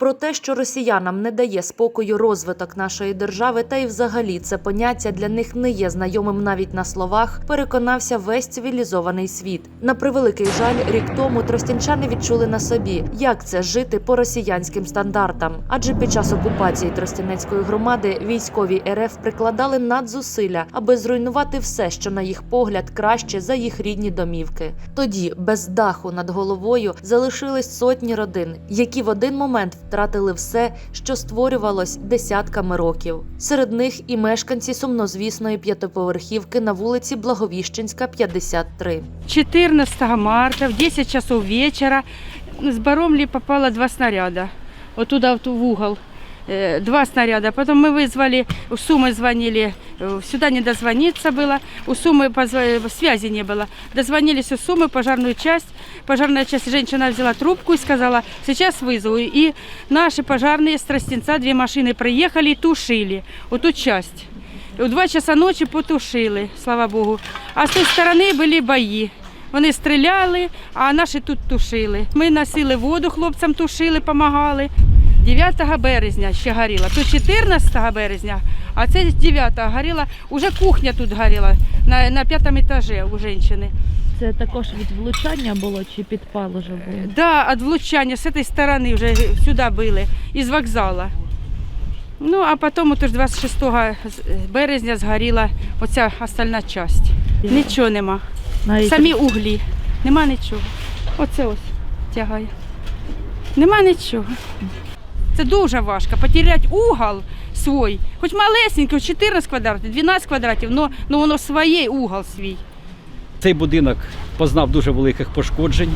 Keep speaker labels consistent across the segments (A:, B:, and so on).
A: Про те, що росіянам не дає спокою розвиток нашої держави, та й взагалі це поняття для них не є знайомим навіть на словах, переконався весь цивілізований світ. На превеликий жаль, рік тому тростянчани відчули на собі, як це жити по росіянським стандартам. Адже під час окупації Тростянецької громади військові РФ прикладали надзусилля, аби зруйнувати все, що на їх погляд краще за їх рідні домівки. Тоді без даху над головою залишились сотні родин, які в один момент втратили все, що створювалось десятками років. Серед них і мешканці сумнозвісної п'ятиповерхівки на вулиці Благовіщенська, 53.
B: 14 марта в 10 часов вечера с Баромли попало два снаряда. Вот туда, вот в угол. Э, Два снаряда. Потом мы вызвали, у Сумы звонили, э, сюда не дозвониться было, у Сумы позва- связи не было. Дозвонились у Сумы, пожарную часть. Пожарная часть, женщина взяла трубку и сказала, сейчас вызову. И наши пожарные с Тростенца, две машины приехали и тушили вот ту часть. У два часа ночі потушили, слава Богу. А з тої сторони були бої. Вони стріляли, а наші тут тушили. Ми носили воду, хлопцям тушили, допомагали. 9 березня ще горіла. Тут 14 березня, а це 9 горіла. Уже кухня тут горіла на, на п'ятому етажі у жінки.
C: Це також від влучання було чи підпал уже було?
B: Да, від влучання з цієї сторони вже сюди били, із вокзалу. Ну, а потім отож 26 березня згоріла оця остальна частина. Нічого нема.
C: Навіть
B: Самі углі. Нема нічого. Оце ось тягає. Нема нічого. Це дуже важко. Потеряти угол свій, хоч малесенький, 14 квадратів, 12 квадратів, але воно своє угол свій.
D: Цей будинок познав дуже великих пошкоджень.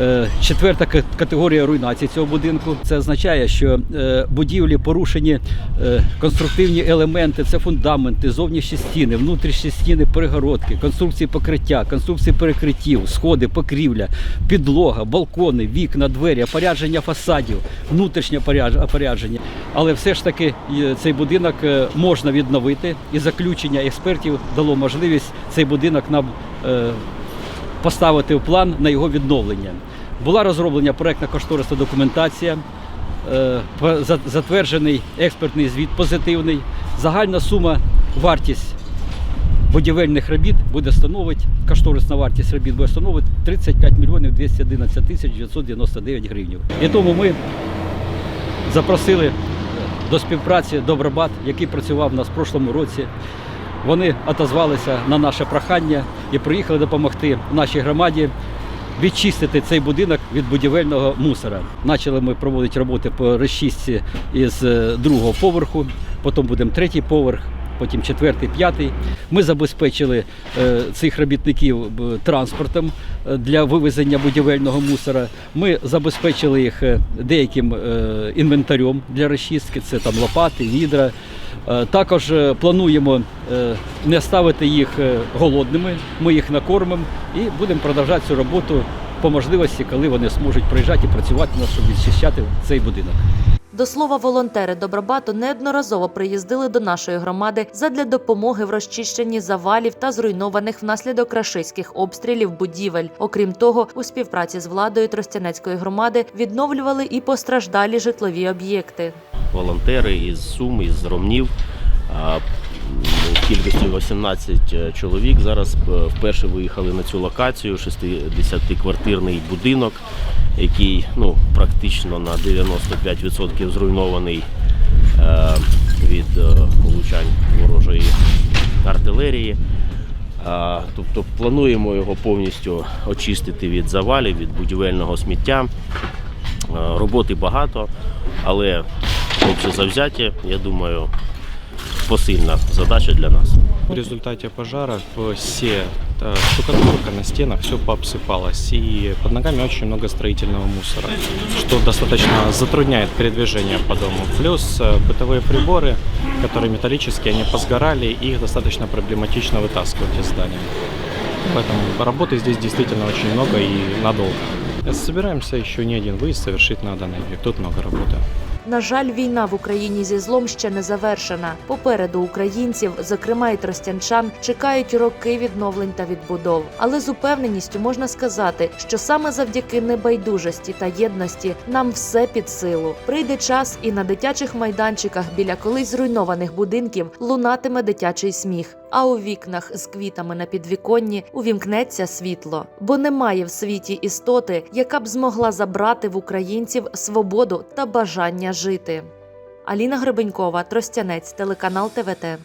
D: Е, Четверта категорія руйнації цього будинку. Це означає, що е, будівлі порушені е, конструктивні елементи, це фундаменти, зовнішні стіни, внутрішні стіни, перегородки, конструкції покриття, конструкції перекриттів, сходи, покрівля, підлога, балкони, вікна, двері, опорядження фасадів, внутрішнє опорядження. Але все ж таки цей будинок можна відновити, і заключення експертів дало можливість цей будинок нам поставити в план на його відновлення. Була розроблена проектна кошторисна документація, е, затверджений експертний звіт позитивний. Загальна сума вартість будівельних робіт буде становити, кошторисна вартість робіт буде становити 35 мільйонів 211 тисяч 999 гривень. І тому ми запросили до співпраці Добробат, який працював у нас в прошлому році. Вони отозвалися на наше прохання і приїхали допомогти нашій громаді відчистити цей будинок від будівельного мусора. Почали ми проводити роботи по розчистці із е, другого поверху, потім будемо третій поверх, потім четвертий, п'ятий. Ми забезпечили е, цих робітників е, транспортом е, для вивезення будівельного мусора. Ми забезпечили їх деяким інвентарем для розчистки. Це там лопати, відра. Також плануємо не ставити їх голодними. Ми їх накормимо і будемо продовжувати цю роботу по можливості, коли вони зможуть приїжджати і працювати у нас, щоб відчищати цей будинок.
A: До слова, волонтери Добробату неодноразово приїздили до нашої громади задля допомоги в розчищенні завалів та зруйнованих внаслідок рашистських обстрілів будівель. Окрім того, у співпраці з владою Тростянецької громади відновлювали і постраждалі житлові об'єкти.
E: волонтери із Сум, із Ромнів. а, м, 18 чоловік зараз е, вперше виїхали на цю локацію, 60-квартирний будинок, який ну, практично на 95% зруйнований е, від е, ворожої артилерії. А, Тобто плануємо його повністю очистити від завалів, від будівельного сміття. Е, Роботи багато, але хлопці завзяті, я думаю, посильна задача для нас.
F: В результате пожара все э, штукатурка на стенах, все пообсыпалось. И под ногами очень много строительного мусора, что достаточно затрудняет передвижение по дому. Плюс э, бытовые приборы, которые металлические, они позгорали, и их достаточно проблематично вытаскивать из здания. Поэтому работы здесь действительно очень много и надолго. Собираемся еще не один выезд совершить на данный объект. Тут много работы.
A: На жаль, війна в Україні зі злом ще не завершена. Попереду українців, зокрема й тростянчан, чекають роки відновлень та відбудов. Але з упевненістю можна сказати, що саме завдяки небайдужості та єдності нам все під силу. Прийде час, і на дитячих майданчиках біля колись зруйнованих будинків лунатиме дитячий сміх. А у вікнах з квітами на підвіконні увімкнеться світло, бо немає в світі істоти, яка б змогла забрати в українців свободу та бажання жити. Аліна Гребенькова, Тростянець, телеканал ТВТ.